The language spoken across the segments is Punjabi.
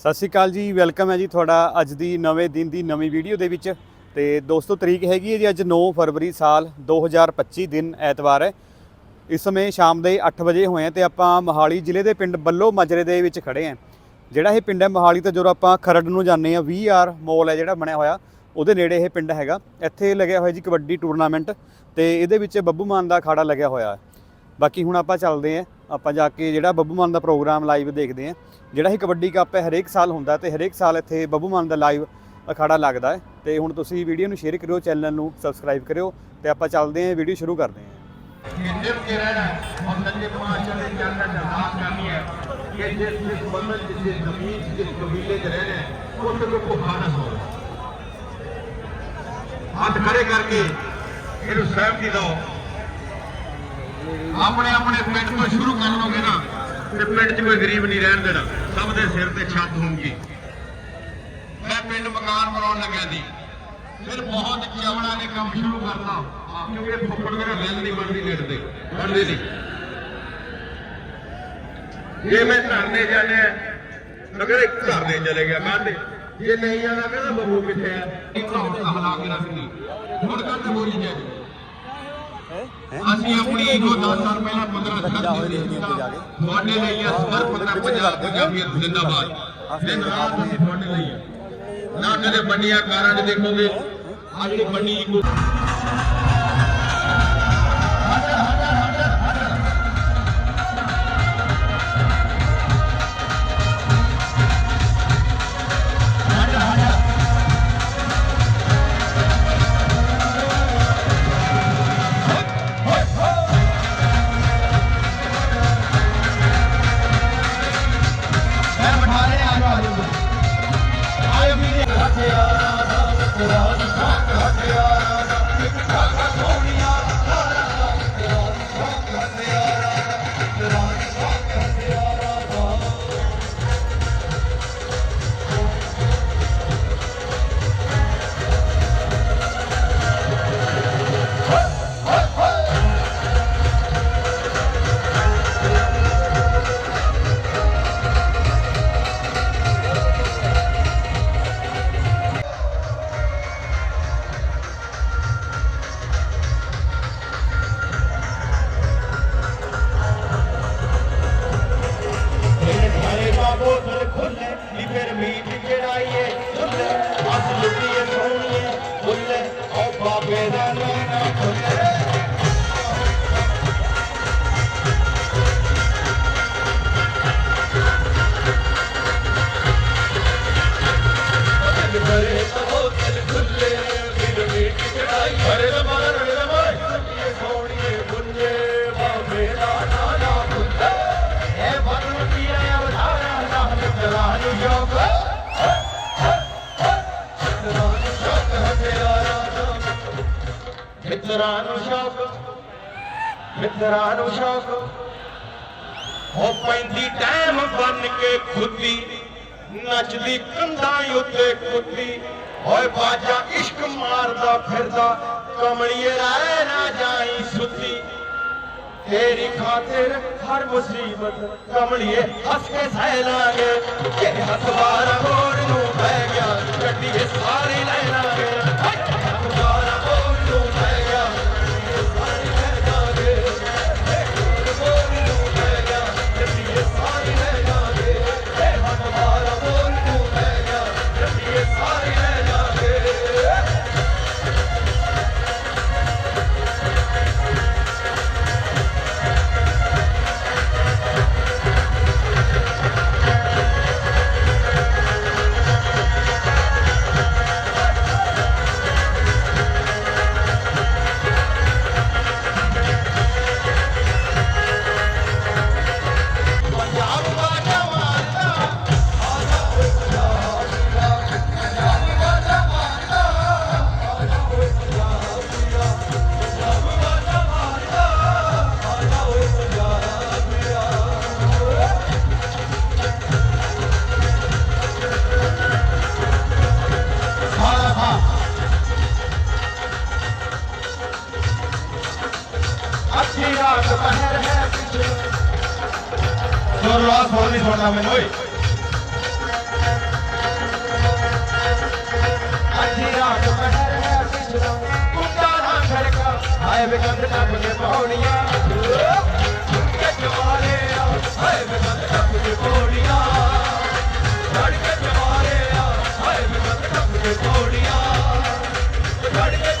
ਸਤਿ ਸ਼੍ਰੀ ਅਕਾਲ ਜੀ, ਵੈਲਕਮ ਹੈ ਜੀ ਤੁਹਾਡਾ ਅੱਜ ਦੀ ਨਵੇਂ ਦਿਨ ਦੀ ਨਵੀਂ ਵੀਡੀਓ ਦੇ ਵਿੱਚ। ਤੇ ਦੋਸਤੋ, ਤਰੀਕ ਹੈਗੀ ਹੈ ਜੀ ਅੱਜ 9 ਫਰਵਰੀ ਸਾਲ 2025 ਦਿਨ ਐਤਵਾਰ ਹੈ। ਇਸ ਸਮੇਂ ਸ਼ਾਮ ਦੇ 8 ਵਜੇ ਹੋਏ ਆ ਤੇ ਆਪਾਂ ਮੋਹਾਲੀ ਜ਼ਿਲ੍ਹੇ ਦੇ ਪਿੰਡ ਬੱਲੋ ਮਾਜਰੇ ਦੇ ਵਿੱਚ ਖੜੇ ਆ ਜਿਹੜਾ ਇਹ ਪਿੰਡ ਹੈ ਮੋਹਾਲੀ ਤੋਂ ਜਦੋਂ ਆਪਾਂ ਖਰੜ ਨੂੰ ਜਾਂਦੇ ਆ 20R ਮੋਲ ਹੈ ਜਿਹੜਾ ਬਣਿਆ ਹੋਇਆ, ਉਹਦੇ ਨੇੜੇ ਇਹ ਪਿੰਡ ਹੈਗਾ। ਇੱਥੇ ਲੱਗਿਆ ਹੋਇਆ ਜੀ ਕਬੱਡੀ ਟੂਰਨਾਮੈਂਟ ਤੇ ਇਹਦੇ ਵਿੱਚ ਬੱਬੂ ਮਾਨ ਦਾ ਅਖਾੜਾ ਲੱਗਿਆ ਹੋਇਆ। ਹੈ ਬਾਕੀ ਹੁਣ ਆਪਾਂ ਚੱਲਦੇ ਆਂ ਆਪਾਂ ਜਾ ਕੇ ਜਿਹੜਾ ਬੱਬੂ ਮਾਨ ਦਾ ਪ੍ਰੋਗਰਾਮ ਲਾਈਵ ਦੇਖਦੇ ਆਂ ਜਿਹੜਾ ਇਹ ਕਬੱਡੀ ਕੱਪ ਹੈ ਹਰੇਕ ਸਾਲ ਹੁੰਦਾ ਤੇ ਹਰੇਕ ਸਾਲ ਇੱਥੇ ਬੱਬੂ ਮਾਨ ਦਾ ਲਾਈਵ ਅਖਾੜਾ ਲੱਗਦਾ ਹੈ ਤੇ ਹੁਣ ਤੁਸੀਂ ਵੀਡੀਓ ਨੂੰ ਸ਼ੇਅਰ ਕਰਿਓ ਚੈਨਲ ਨੂੰ ਸਬਸਕ੍ਰਾਈਬ ਕਰਿਓ ਤੇ ਆਪਾਂ ਚੱਲਦੇ ਆਂ ਵੀਡੀਓ ਸ਼ੁਰੂ ਕਰਦੇ ਆਂ जिम के रहना और नंगे पांच चले के अंदर अरदास करनी है कि जिस जिस बंदन जिस जिस जमीन जिस कबीले च रहने उस को खाना हो हथ खड़े करके ਇਹਨੂੰ ਸਹਿਮਤੀ ਦਿਓ ਆਪਣੇ ਆਪਣੇ ਪਿੰਡ ਤੋਂ ਸ਼ੁਰੂ ਕਰ ਲੋਗੇ ਨਾ, ਤੇ ਪਿੰਡ 'ਚ ਕੋਈ ਗਰੀਬ ਨਹੀਂ ਰਹਿਣ ਦੇਣਾ। ਸਭ ਦੇ ਸਿਰ ਤੇ ਛੱਤ ਹੋਊਗੀ। ਮੈਂ ਪਿੰਡ ਮਕਾਨ ਬਣਾਉਣ ਲੱਗਿਆ ਸੀ। ਫਿਰ ਬਹੁਤ ਚਵੜਾ ਨੇ ਕੰਮ ਸ਼ੁਰੂ ਕਰਤਾ। ਕਿਉਂਕਿ ਫੁੱਫੜ ਮੇਰਾ ਰੈਲ ਨਹੀਂ ਬਣਦੀ ਲੇਟਦੇ ਬਣਦੇ ਨਹੀਂ। ਜੇ ਮੈਂ ਧਰਨੇ ਜਾਣੇ ਅਗਰ ਇੱਕ ਧਰਨੇ ਚਲੇ ਗਿਆ, ਕਾਹਦੇ? ਜੇ ਨਹੀਂ ਜਾਣਾ ਕਹਿੰਦਾ ਬੱਬੂ ਕਿੱਥੇ ਆ? ਇੱਕ ਹੋਰ ਹਲਾ ਕੇ ਰੱਖਦੀ ਹੁਣ ਕੱਟ ਬੋਲੀ ਜਾ ਅਸੀਂ ਆਪਣੀ ਈਗੋ 10 ਸਾਲ ਪਹਿਲਾਂ 15 ਸਾਲ ਦੇ ਤੁਹਾਡੇ ਲਈ ਆ ਹਰ ਬੰਦਾ ਪੰਜਾਬ ਪੰਜਾਬੀਅਤ ਜ਼ਿੰਦਾਬਾਦ। ਦਿਨ ਰਾਤ ਅਸੀਂ ਤੁਹਾਡੇ ਲਈ ਨਾ ਕਦੇ ਬੰਡੀਆਂ ਕਾਰਾਂ 'ਚ ਦੇਖੋਗੇ ਅੱਜ ਬੰਡੀ ਈਗੋ ਵੀ ਦੇ ਸਾਰੇ ਮਿੱਤਰਾਂ ਨੂੰ ਸ਼ੌਕ, ਮਿੱਤਰਾਂ ਨੂੰ ਸ਼ੌਕ। ਹੋ ਪੈਂਦੀ ਟਾਈਮ ਬਨ ਕੇ ਖੁੱਦੀ ਨੱਚਦੀ ਕੰਧਾਂ ਉੱਤੇ ਕੁੱਦੀ ਓਏ ਬਾਜਾ ਇਸ਼ਕ ਮਾਰਦਾ ਫਿਰਦਾ, ਕਮਲੀਏ ਰਹਿ ਨਾ ਜਾਈ ਸੁੱਤੀ। ਤੇਰੀ ਖਾਤਰ ਹਰ ਮੁਸੀਬਤ ਕਮਲੀਏ ਹੱਸ ਕੇ ਸਹਿ ਲਾਂਗੇ। ਕਿ ਹੱਥਵਾਰਾ ਮੋੜ ਨੂੰ ਪੈ ਗਿਆ, ਗੱਡੀਏ ਸਾਰੀ ਲੈ ਲਾਂਗੇ। ਲਾ ਮੈਨੂੰ ਓਏ ਅੱਧੀ ਰਾਤ ਮਹਿਰ ਹੈ ਪਿਛਲਾ ਕੁੱਤਾ ਨਾ ਛੜਕਾ ਹਾਏ ਵੇ ਕੰਧ ਟੱਪ ਕੇ ਪੌੜੀਆਂ ਕੱਟ ਵਾਲੇ ਹਾਏ ਵੇ ਕੰਧ ਟੱਪ ਕੇ ਪੌੜੀਆਂ ਲੜ ਕੇ ਜਵਾਰੇ ਹਾਏ ਵੇ ਕੰਧ ਟੱਪ ਕੇ ਪੌੜੀਆਂ ਲੜ ਕੇ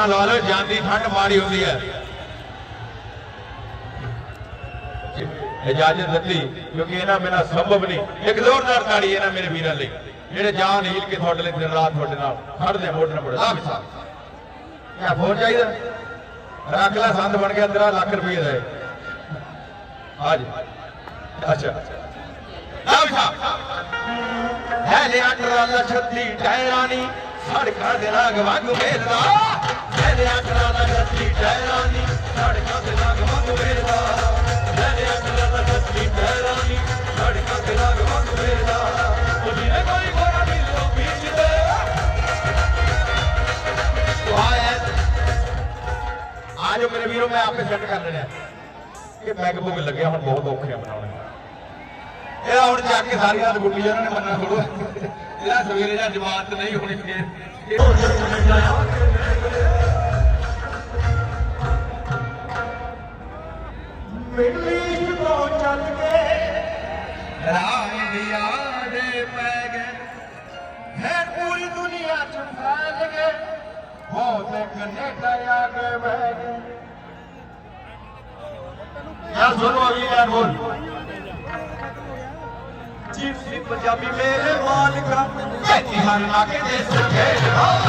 ਮਤਲਬ ਲਾ ਲਓ ਜਾਂਦੀ ਠੰਡ ਮਾੜੀ ਹੁੰਦੀ ਹੈ। ਇਜਾਜ਼ਤ ਦਿੱਤੀ, ਕਿਉਂਕਿ ਇਹਨਾਂ ਬਿਨਾ ਸੰਭਵ ਨਹੀਂ। ਇੱਕ ਜ਼ੋਰਦਾਰ ਤਾੜੀ ਇਹਨਾਂ ਮੇਰੇ ਵੀਰਾਂ ਲਈ। ਜਿਹੜੇ ਜਾਨ ਹੀਲ ਕੇ ਤੁਹਾਡੇ ਲਈ, ਦਿਨ ਰਾਤ ਤੁਹਾਡੇ ਨਾਲ ਖੜਦੇ ਮੋਢੇ ਮੋਢੇ ਲਾ ਮਿਸਾਲ ਕਿਆ ਫੋਨ ਚਾਹੀਦਾ? ਰੱਖ ਲੈ, ਸੰਦ ਬਣ ਗਿਆ, ਤੇਰਾ ਲੱਖ ਰੁਪਏ ਦਾ ਇਹ। ਅੱਜ ਅੱਛਾ। ਲਾ ਮਿਸਾਲ ਹੈ ਲਿਆ ਟਰਾਲਾ ਛੱਤੀ, ਟਾਇਰਾਂ ਸੜਕਾਂ ਦੇ ਰੰਗ ਵਾਂਗੂ ਮੇਲਦਾ। ਹੈ ਲਿਆ ਟਰਾਲਾ ਛੱਤੀ ਟਾਇਰਾਂ ਸੜਕਾਂ ਦੇ ਰੰਗ ਵਾਂਗੂ ਮੇਲਦਾ। ਹੈ ਲਿਆ ਟਰਾਲਾ ਛੱਤੀ ਟਾਇਰਾਂ ਸੜਕਾਂ ਦੇ ਰੰਗ ਵਾਂਗੂ ਮੇਲਦਾ। ਉਹ ਜਿਹਨੇ ਕੋਈ ਗੋਰਾ ਮਿਲੋ ਬੀਚ ਦੇ ਆਜੋ ਮੇਰੇ ਵੀਰੋ, ਮੈਂ ਆਪੇ ਸੈੱਟ ਕਰ ਲੈਣਾ। ਇਹ ਮੈਗ ਲੱਗਿਆ, ਹੁਣ ਬਹੁਤ ਔਖੇ ਆ ਬਣਾਉਣੇ ਇਹਦਾ ਹੁਣ ਜਾ ਕੇ ਸਾਰੀ ਰਾਤ ਗੁੱਟੀ ਉਹਨਾਂ ਨੇ ਮੰਨਣਾ ਥੋੜੋ ਇਹਦਾ ਸਵੇਰੇ ਜਾਂ ਜਮਾਤ ਨਹੀਂ ਹੋਣੀ ਫੇਰ ਮਿਡਲੀ ਤੋਂ ਚੱਲ ਕੇ ਰਾਹ ਦੀ ਆੜੇ ਪੈ ਗਏ ਹੈ ਪੂਰੀ ਦੁਨੀਆ ਚ ਫੈਲ ਗਏ ਹੋ ਤੇ ਕੈਨੇਡਾ ਆ ਕੇ ਬਹਿ ਗਏ ਯਾਰ ਸੁਣੋ ਅਗਲੀ ਲਾਈਨ ਬੋਲ ਜਿਪਸੀ ਪੰਜਾਬੀ ਮੇਰੇ ਮਾਲਕਾ ਖੇਤੀ ਹਰ ਨਾ ਕੇ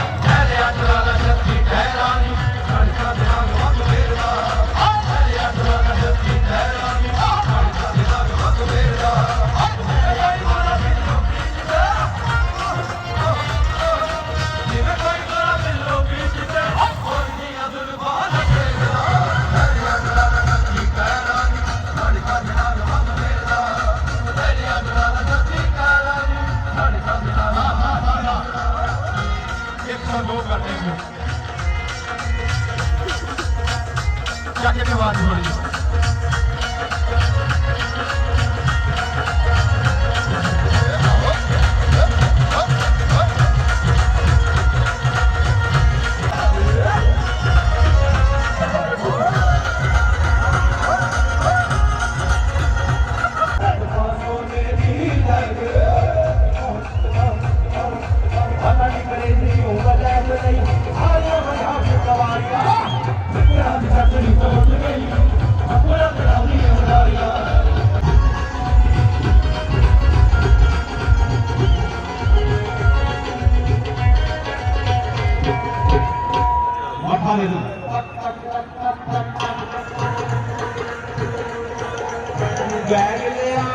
ਬੈਗ ਲਿਆ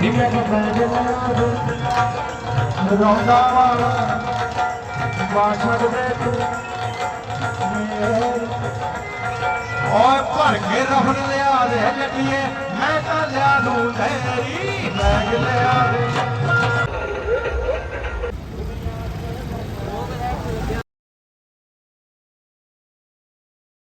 ਨਿਮੇ ਕੋ। ਬੰਦ ਲਾ ਦੋ ਰੌਂਦਾ ਵਾਲਾ ਮਾ ਛੱਡ ਦੇ ਤੂੰ ਮੇਰੇ ਓਏ ਭਰ ਕੇ ਰਫਲ ਲਿਆ ਦੇ ਜੱਟੀਏ ਮੈਂ ਤਾਂ ਲਿਆ ਦੂੰ ਤੇਰੀ ਮੈਂ ਲਿਆ ਦੇ